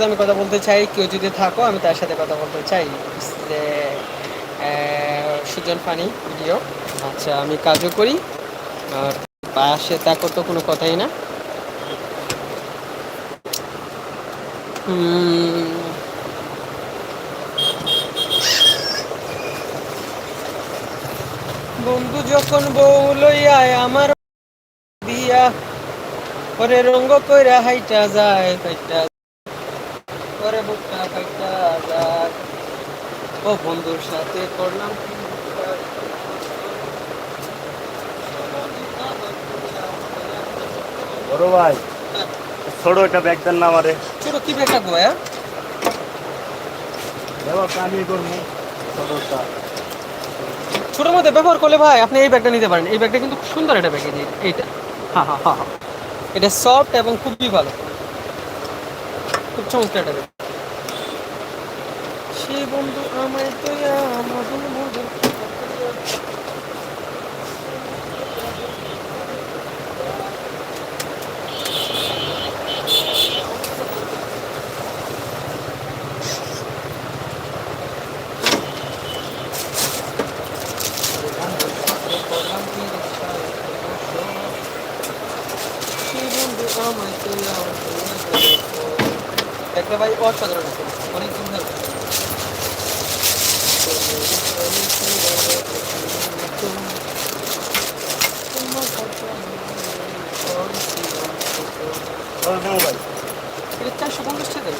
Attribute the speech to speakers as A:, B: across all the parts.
A: সাথে আমি কথা বলতে চাই, কেউ যদি থাকো, আমি তার সাথে কথা বলতে চাই। যে সুজন ফানি ভিডিও। আচ্ছা আমি কাজও করি, আর পাশে থাকো তো কোনো কথাই না। বন্ধু যখন বউ লইয়ায় আমার দিয়া পরে রঙ্গ কইরা হাইটা যায় ফাইটা পরে বুকটা ফাইটা যায় ও বন্ধুর সাথে করলাম।
B: বড় ভাই ছোট একটা ব্যাগ দেন না আমারে।
A: ছোট কি বেটা গোয়া
B: ব্যবস্থা আমি করব ছোটটা।
A: ছোট মধ্যে ব্যবহার করলে ভাই আপনি এই ব্যাগটা নিতে পারেন। এই ব্যাগটা কিন্তু সুন্দর একটা ব্যাগ এইটা। হ্যাঁ হ্যাঁ হ্যাঁ হ্যাঁ। এটা সফট এবং খুবই ভালো। খুব চমৎকার একটা সে বন্ধু আমায় তো মধুর মধুর একটা ভাই অসাধারণ আছে। অনেক এটা চারশো পঞ্চাশ টাকা।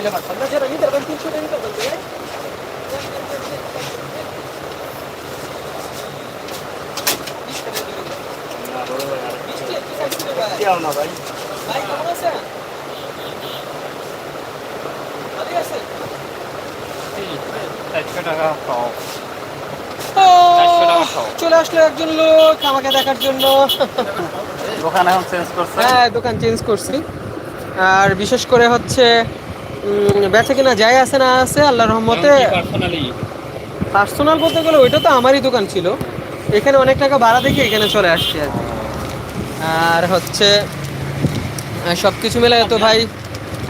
A: তিনশো টাকা
B: না ভাই। ভাই
A: কেমন আছেন? ভালোই আছেন?
C: চারশো টাকা পাও।
A: চলে আসলো একজন লোক আমাকে দেখার জন্য।
C: দোকান এখন চেঞ্জ করছে?
A: হ্যাঁ দোকান চেঞ্জ করছি। আর বিশেষ করে হচ্ছে বেচা কিনা যাই আছে না আছে আল্লাহ রহমতে
C: পার্সোনাল
A: বলতে গেলে ওইটা তো আমারই দোকান ছিল। এখানে অনেক টাকা ভাড়া দেখে এখানে চলে আসছি আর কি। আর হচ্ছে সব কিছু মিলে তো ভাই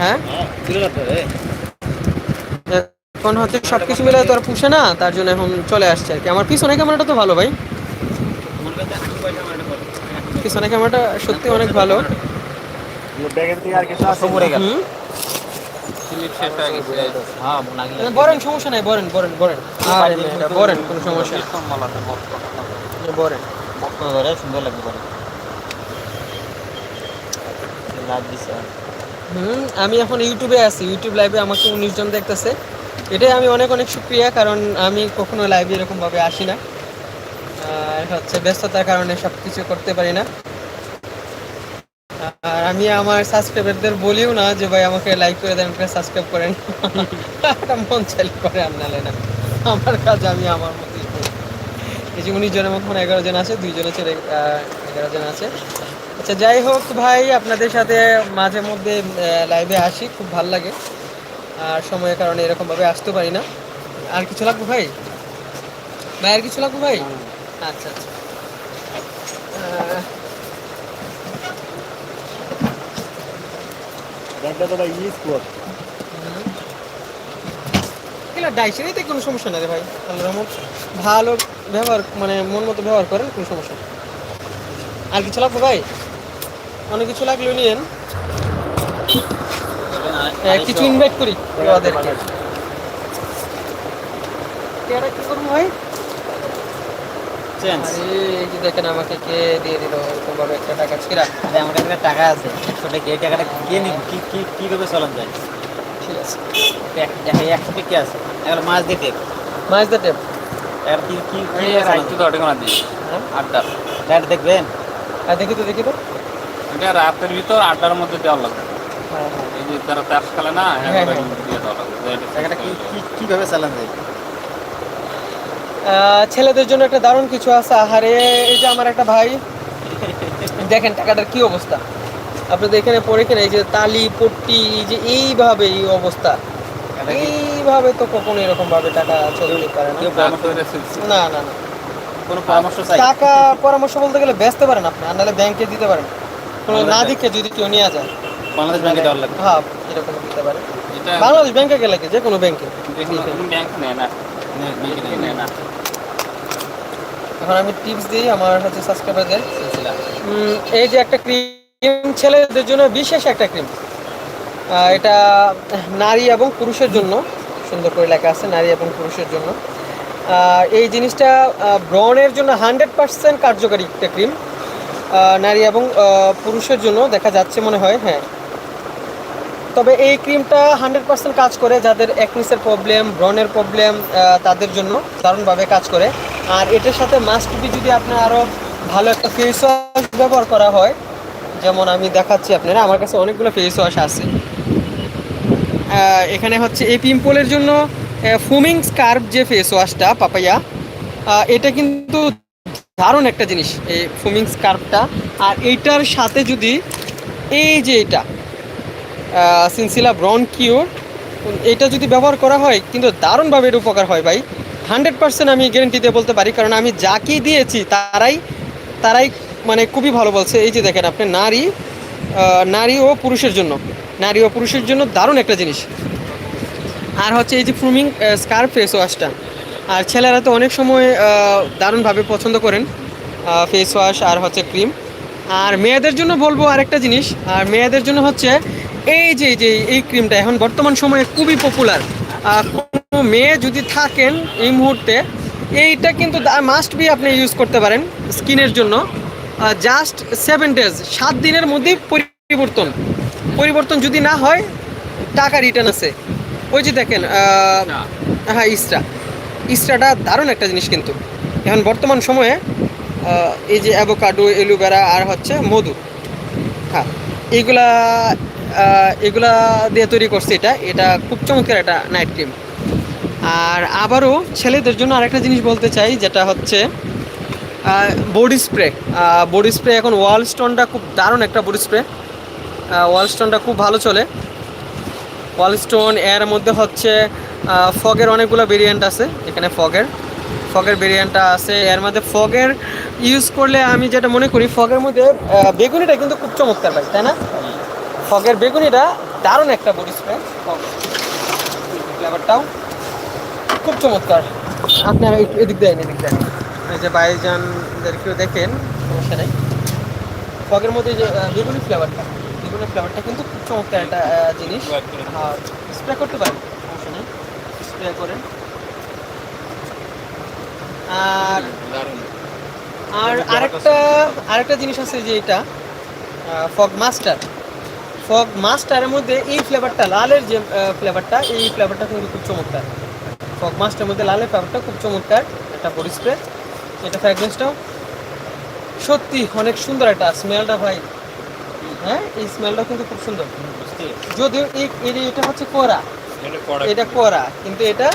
A: হ্যাঁ? এখন হচ্ছে সব কিছু মিলে তো আর পুষে না তার জন্য এখন চলে আসছে আর কি। আমার পিছনে ক্যামেরাটা তো ভালো ভাই। পিছনে ক্যামেরাটা সত্যি অনেক ভালো।
B: ব্যাগের থেকে আর কিছু আছে?
C: পড়ে গেল
A: হুম
C: শেষ হয়ে গেছে হ্যাঁ
A: বরেন সমস্যা নাই বরেন বরেন বরেন আরে বরেন কোনো সমস্যা
C: সুন্দর লাগবে
A: হুম আমি এখন ইউটিউবে আছি ইউটিউব লাইভে আমাকে উনিশ জন দেখতেছে এটাই আমি অনেক অনেক সুক্রিয়া কারণ আমি কখনো লাইভে এরকমভাবে আসি না আর হচ্ছে ব্যস্ততার কারণে সব কিছু করতে পারি না আর আমি আমার সাবস্ক্রাইবারদের বলিও না যে ভাই আমাকে লাইক করে দেন আমাকে সাবস্ক্রাইব করেন। মন চাইলে করে আর নালে না আমার কাজ আমি আমার মতোই করি। এই যে উনিশ জনের মতো এগারো জন আছে দুইজনে ছেড়ে এগারো জন আছে। আচ্ছা যাই হোক ভাই আপনাদের সাথে মাঝে মধ্যে লাইভে আসি খুব ভালো লাগে। আর সময়ের কারণে এরকমভাবে আসতে পারি না। আর কিছু লাগবে ভাই? ভাই আর কিছু লাগবে ভাই? আচ্ছা আচ্ছা।
B: ব্যাগটা তো ভাই
A: ডাইসেরিতে কোনো সমস্যা নেই রে ভাই আল্লাহ রহমত। ভালো ব্যবহার মানে মন মতো ব্যবহার করেন কোনো সমস্যা নেই। আর কিছু লাগবে ভাই? অনেক কিছু লাগলেও নিয়েন। কিছু ইনভাইট করি ওদেরকে কি করব ভাই?
C: চেঞ্জ
A: এই যে দেখেন আমাকে কে দিয়ে দিল এরকম ভাবে একটা টাকা ছিড়া
C: আমার কাছে টাকা আছে একশো টাকা এই টাকাটা কে নিব? কি কি কি করে চলান যায়?
A: ঠিক আছে।
C: একশো টাকা আছে? এবার মাছ দিতে
A: মাছ দা টেপ।
C: কি কি তো দিই
A: হ্যাঁ?
C: আড্ডা। দেখবেন?
A: আর দেখি তো দেখি তো।
D: এটা রাতের ভিতর আড্ডার মধ্যে দেওয়া লাগবে।
A: হ্যাঁ হ্যাঁ।
D: এই যে তারা তাস খেলে না। দিয়ে দেওয়া লাগবে।
C: কীভাবে চালান যায়?
A: ছেলেদের জন্য একটা দারুণ কিছু আছে। আহারে এই যে আমার একটা ভাই দেখেন টাকাটার কি অবস্থা। আপনাদের এখানে পড়ে কিনা এই যে তালি পট্টি এই যে এইভাবে এই অবস্থা। এইভাবে তো কখনো এরকম ভাবে টাকা চলতে পারে না। না না না।
C: কোনো পরামর্শ চাই?
A: টাকা পরামর্শ বলতে গেলে বেচতে পারেন আপনি আর নাহলে ব্যাংকে দিতে পারেন। কোনো না দিকে যদি কেউ নিয়ে যায়।
C: বাংলাদেশ ব্যাংকে দেওয়ার লাগবে।
A: হ্যাঁ এরকম দিতে পারে। বাংলাদেশ ব্যাংকে গেলে কি? যে কোনো ব্যাংকে।
D: ব্যাংক নেয় না।
C: না, ব্যাংকে নেই।
D: নেয় না।
A: এখন আমি টিপস দিই আমার হচ্ছে সাবস্ক্রাইবারদের। এই যে একটা ক্রিম ছেলেদের জন্য বিশেষ একটা ক্রিম এটা নারী এবং পুরুষের জন্য সুন্দর করে লেখা আছে নারী এবং পুরুষের জন্য। এই জিনিসটা ব্রণের জন্য হান্ড্রেড পার্সেন্ট কার্যকারী একটা ক্রিম নারী এবং পুরুষের জন্য দেখা যাচ্ছে মনে হয় হ্যাঁ তবে এই ক্রিমটা হান্ড্রেড পার্সেন্ট কাজ করে যাদের অ্যাকনিসের প্রবলেম, ব্রনের প্রবলেম তাদের জন্য দারুণভাবে কাজ করে। আর এটার সাথে মাস্ট বি যদি আপনার আরও ভালো একটা ফেস ওয়াশ ব্যবহার করা হয়, যেমন আমি দেখাচ্ছি আপনারা, আমার কাছে অনেকগুলো ফেস ওয়াশ আছে। এখানে হচ্ছে এই পিম্পলের জন্য ফুমিং স্কার্ফ যে ফেস ওয়াশটা পাপাইয়া এটা কিন্তু দারুণ একটা জিনিস, এই ফুমিং স্কার্ফটা আর এইটার সাথে যদি, এই যে এটা সিনসিলা ব্রন কিউর এটা যদি ব্যবহার করা হয়, কিন্তু দারুণভাবে এর উপকার হয় ভাই। হান্ড্রেড পার্সেন্ট আমি গ্যারেন্টি দিয়ে বলতে পারি, কারণ আমি যাকেই দিয়েছি, তারাই তারাই মানে খুবই ভালো বলছে। এই যে দেখেন আপনি, নারী নারী ও পুরুষের জন্য। নারী ও পুরুষের জন্য দারুণ একটা জিনিস। আর হচ্ছে এই যে ফ্রুমিং স্কার্ফ ফেস ওয়াশটা আর ছেলেরা তো অনেক সময় দারুণভাবে পছন্দ করেন ফেস ওয়াশ আর হচ্ছে ক্রিম আর মেয়েদের জন্য বলব আরেকটা জিনিস। আর মেয়েদের জন্য হচ্ছে এই যে এই যে এই ক্রিমটা এখন বর্তমান সময়ে খুবই পপুলার আর কোনো মেয়ে যদি থাকেন এই মুহূর্তে এইটা কিন্তু মাস্ট বি আপনি ইউজ করতে পারেন স্কিনের জন্য। জাস্ট সেভেন ডেজ সাত দিনের মধ্যেই পরিবর্তন। পরিবর্তন যদি না হয় টাকা রিটার্ন আছে। ওই যে দেখেন হ্যাঁ ইস্টা ইস্টাটা দারুণ একটা জিনিস কিন্তু। এখন বর্তমান সময়ে এই যে অ্যাভোকাডো এলোভেরা আর হচ্ছে মধু। হ্যাঁ এইগুলা আহ, এগুলা দিয়ে তৈরি করছে এটা। এটা খুব চমৎকার একটা নাইট ক্রিম আর আবারও ছেলেদের জন্য আরেকটা জিনিস বলতে চাই যেটা হচ্ছে বডি স্প্রে বডি স্প্রে এখন ওয়াল স্টোনটা খুব দারুণ একটা বডি স্প্রে ওয়াল স্টোনটা খুব ভালো চলে। ওয়াল স্টোন এর মধ্যে হচ্ছে ফগের অনেকগুলো ভেরিয়েন্ট আছে। এখানে ফগের ফগের ভেরিয়েন্টটা আছে। এর মধ্যে ফগের ইউজ করলে আমি যেটা মনে করি, ফগের মধ্যে বেগুনিটা কিন্তু খুব চমৎকার ভাই, তাই না? ফগের বেগুনিটা দারুণ একটা বডি স্প্রে ফ্লেভারটাও খুব চমৎকার। আপনারা এদিক দেন এদিক দেন। এই যে বাইজানদেরকেও দেখেন, সমস্যা নেই। ফগের মধ্যে যে বেগুনি ফ্লেভারটা বেগুনি ফ্লেভারটা কিন্তু খুব চমৎকার একটা জিনিস। হ্যাঁ স্প্রে করতে পারেন, সমস্যা নেই। স্প্রে করেন। আর আর আরেকটা আরেকটা জিনিস আছে যে এটা ফগ মাস্টার। ফগ মাস্টারের মধ্যে এই ফ্লেভারটা লালের যে ফ্লেভারটা এই ফ্লেভারটা কিন্তু খুব চমৎকার। ফগ মাস্টারের মধ্যে লালের ফ্লেভারটা খুব চমৎকার। একটা বডি স্প্রে। এটা ফ্র্যাগরেন্সটাও সত্যি অনেক সুন্দর একটা স্মেলটা ভাই। হ্যাঁ এই স্মেলটা কিন্তু খুব সুন্দর। যদিও এটা হচ্ছে কোরা এটা করা কিন্তু এটা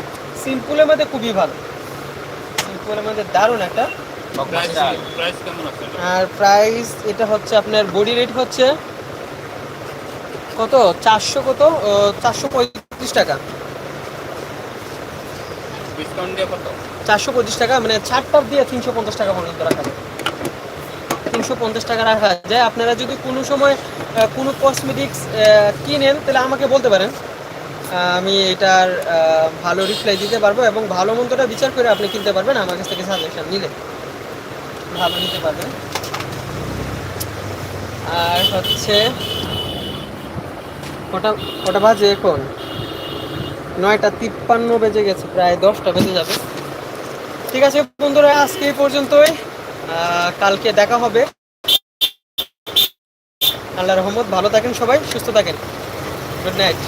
A: সিম্পলের মধ্যে খুবই ভালো। সিম্পলের মধ্যে দারুণ একটা আর প্রাইস এটা হচ্ছে আপনার বডি রেট হচ্ছে কত? চারশো কত? চারশো পঁয়ত্রিশ টাকা। চারশো পঁচিশ টাকা মানে ছাড়টার দিয়ে তিনশো পঞ্চাশ টাকা পর্যন্ত রাখা যায়। তিনশো পঞ্চাশ টাকা রাখা যায়। আপনারা যদি কোনো সময় কোনো কসমেটিক্স কিনেন তাহলে আমাকে বলতে পারেন। আমি এটার ভালো রিপ্লাই দিতে পারব এবং ভালো মন্দটা বিচার করে আপনি কিনতে পারবেন। আমার কাছ থেকে সাজেশন নিলে। ভালো নিতে পারবেন। আর হচ্ছে, কটা কটা বাজে এখন? নয়টা তিপ্পান্ন বেজে গেছে, প্রায় দশটা বেজে যাবে। ঠিক আছে বন্ধুরা, আজকে এই পর্যন্তই। কালকে দেখা হবে। আল্লাহ রহমত, ভালো থাকেন সবাই, সুস্থ থাকেন। Good night